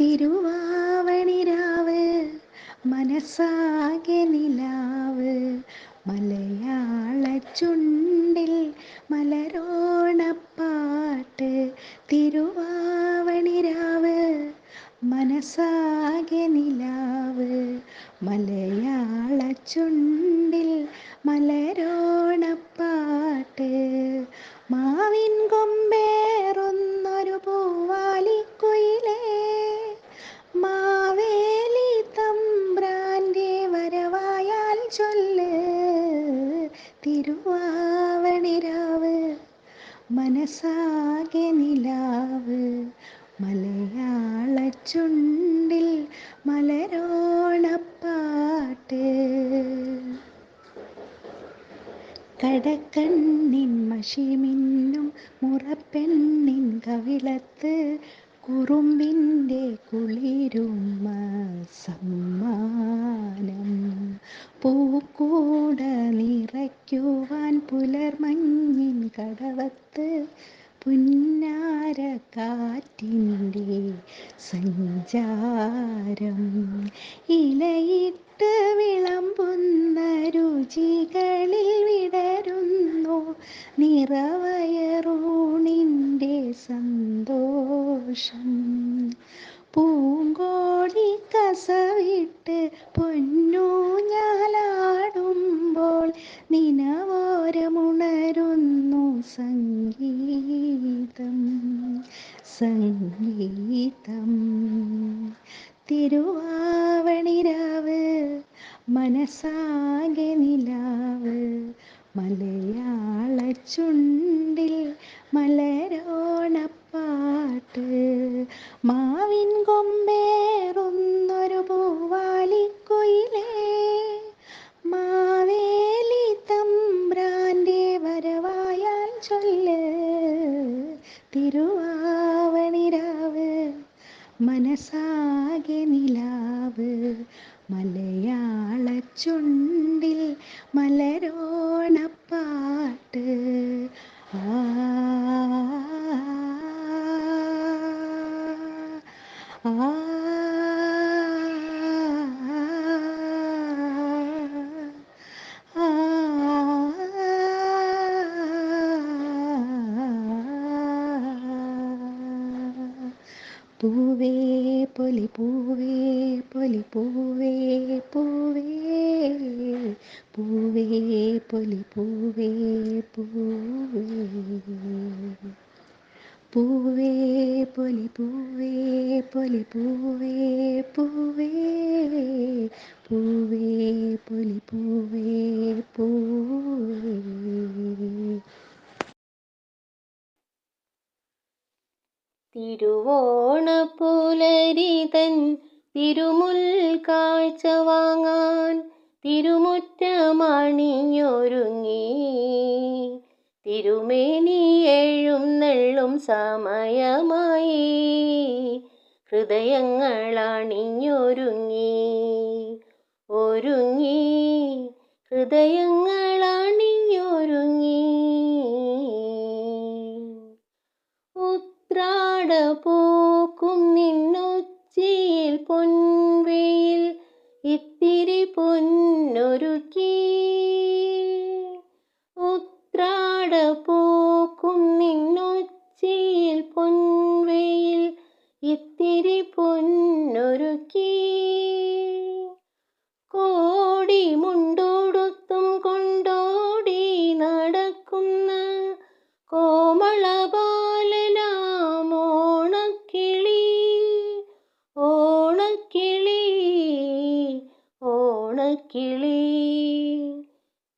തിരുവാവണിരാവ് മനസ്സാകെ നിലാവ്. മലയാള ചുണ്ടിൽ മലരോണപ്പാട്ട് തിരുവാവണിരാവ് മനസ്സാകെ നിലാവ്. മലയാള ചുണ്ടിൽ മലരോണപ്പാട്ട് കടക്കണ്ണിൻ മഷിമിന്നും മുറപ്പെണ്ണിൻ കവിളത്ത് കുറുമ്പിന്റെ കുളിരുമ സമ്മാനം. പൂക്കൂട നിറയ്ക്കുവാൻ പുലർമഞ്ഞിൻ കടവത്ത് പുന്നാര കാറ്റിന്റെ സഞ്ചാരം. ഇലയിട്ട് വിളമ്പുന്ന വിടരുന്നു നിറവയറൂണിന്റെ സന്തോഷം. പൂങ്കോടി കസവിട്ട് പൊന്നൂഞ്ഞാലാടുമ്പോൾ നിനവോരമുണരുന്നു സംഗീതം സംഗീതം. തിരുവാവണിരാവ് മനസാകെ നിലാവ് മലയാള ചുണ്ടിൽ മലരോണപ്പാട്ട്. മാവിൻ കൊമ്പേറുന്നൊരു പൂവാലിക്കുയിലേ. മാവേലി തമ്പ്രാന്റെ വരവായാൽ ചൊല്ല്. തിരുവാവണിരാവ് മനസാകെ നിലാവ്. മലയാള ചുണ്ടിൽ മലരോണപ്പാട്ട് ആ ആ പൂവേ പൊലി പൂവേ പൊലി പൂവേ പൂവേ. പൂവേ പൊലി പൂവേ പൂവേ. പൂവേ പൊലി പൂവേ പൊലി പൂവേ പൂവേ. പൂവേ പൊലി പൂവേ പൂവേ. തിരുവോണപ്പുലരിതൻ തിരുമുൽ കാഴ്ച വാങ്ങാൻ തിരുമുറ്റമണിഞ്ഞൊരുങ്ങി തിരുമേനി എഴുന്നള്ളും സമയമായി ഹൃദയങ്ങളണിഞ്ഞൊരുങ്ങി. ഒരുങ്ങി ഹൃദയങ്ങൾ പൊന്നൊരുക്കി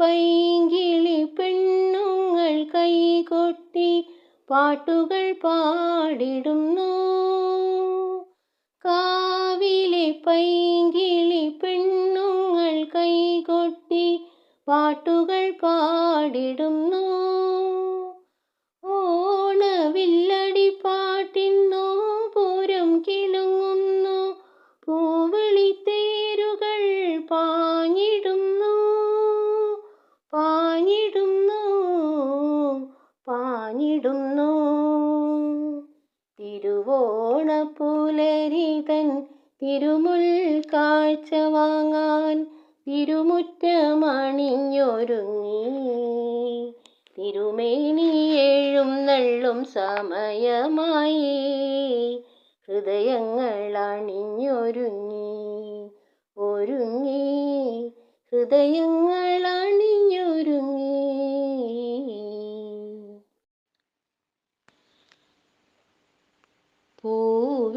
പൈങ്കിളി പെണ്ണുങ്ങൾ കൈകൊട്ടി പാട്ടുകൾ പാടിടുന്നു. കാവിലെ പൈങ്കിളി പെണ്ണുങ്ങൾ കൈകൊട്ടി പാട്ടുകൾ പാടിടുന്നു. തിരുവോണപ്പുലരിതൻ തിരുമുൽ കാഴ്ച വാങ്ങാൻ തിരുമുറ്റമണിഞ്ഞൊരുങ്ങി. തിരുമേനിയേഴും നള്ളും സമയമായി ഹൃദയങ്ങൾ അണിഞ്ഞൊരുങ്ങി ഒരുങ്ങി ഹൃദയങ്ങൾ അണിഞ്ഞൊരുങ്ങി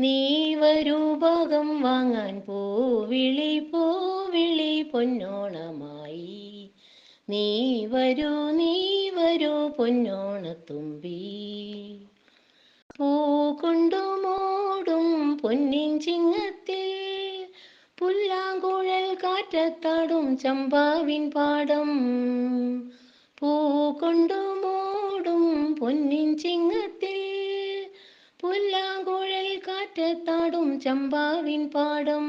നീ വരൂ ഭാഗം വാങ്ങാൻ പൂവിളി പൂവിളി പൊന്നോണമായി. നീ വരൂ നീ വരൂ പൊന്നോണത്തുമ്പി. പൂ കൊണ്ടു മൂടും പൊന്നിൻ ചിങ്ങത്തിൽ പുല്ലാങ്കുഴൽ കാറ്റത്താടും ചമ്പാവിൻ പാടം. പൂ കൊണ്ടു മൂടും പൊന്നിൻ ചിങ്ങത്തിൽ പുല്ലാങ്കുഴൽ കാറ്റത്താടും ചമ്പാവിൻ പാടം.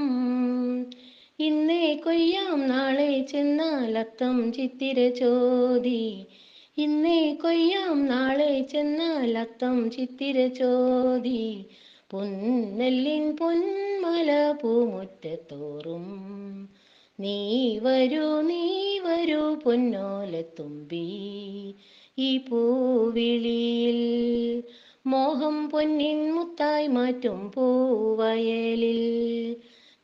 ഇന്നേ കൊയ്യാം നാളെ ചെന്നാൽ അത്തം ചിത്തിര ചോദി ഇന്നേ കൊയ്യാം നാളെ ചെന്നാൽ അത്തം ചിത്തിര ചോദി പൊന്നെല്ലിൻ പൊന്മല പൂമുറ്റത്തോറും. നീ വരൂ നീ വരൂ പൊന്നോലത്തുമ്പി. ഈ പൂവിളിയിൽ മോഹം പൊന്നിൻ മുത്തായി മാറ്റും പൂവയലിൽ.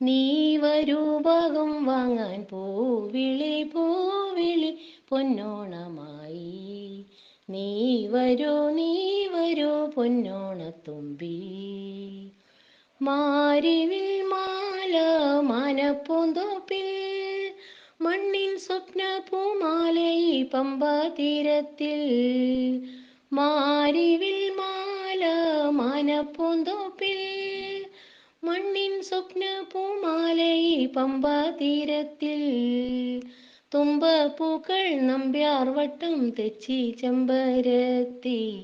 നീ വരൂപകം വാങ്ങാൻ പൂവിളി പൂവിളി പൊന്നോണമായി. നീ വരൂ നീ വരൂ പൊന്നോണത്തുമ്പി. മാരിവിൽ മാല മനപ്പൂന്തോപ്പിൽ മണ്ണിൻ സ്വപ്ന പൂമാലയി പമ്പാതീരത്തിൽ. മാരിവിൽ മാല മണ്ണിൻ സ്വപ്ന പൂമാലയി പമ്പാ തീരത്തിൽ തുമ്പപ്പൂക്കൾ നമ്പ്യാർ വട്ടം തെച്ചി ചെമ്പരത്തി.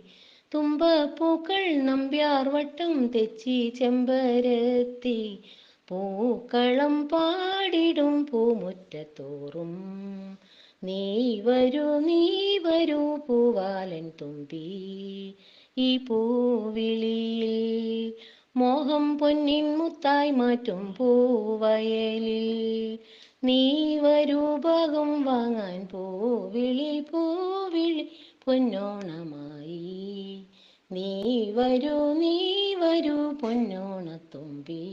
തുമ്പ പൂക്കൾ നമ്പ്യാർ വട്ടം തെച്ചി ചെമ്പരത്തി. പൂക്കളം പാടിടും പൂമുറ്റത്തോറും. നീ വരൂ നീ വരൂ പൂവാലൻ തുമ്പി. ഈ പൂവിളിയിൽ മോഹം പൊന്നിൻ മുത്തായി മാറ്റും പൂവയലിൽ. നീ വരൂപകം വാങ്ങാൻ പൂവിളി പൂവിളി പൊന്നോണമായി. നീ വരൂ നീ വരൂ പൊന്നോണത്തുമ്പി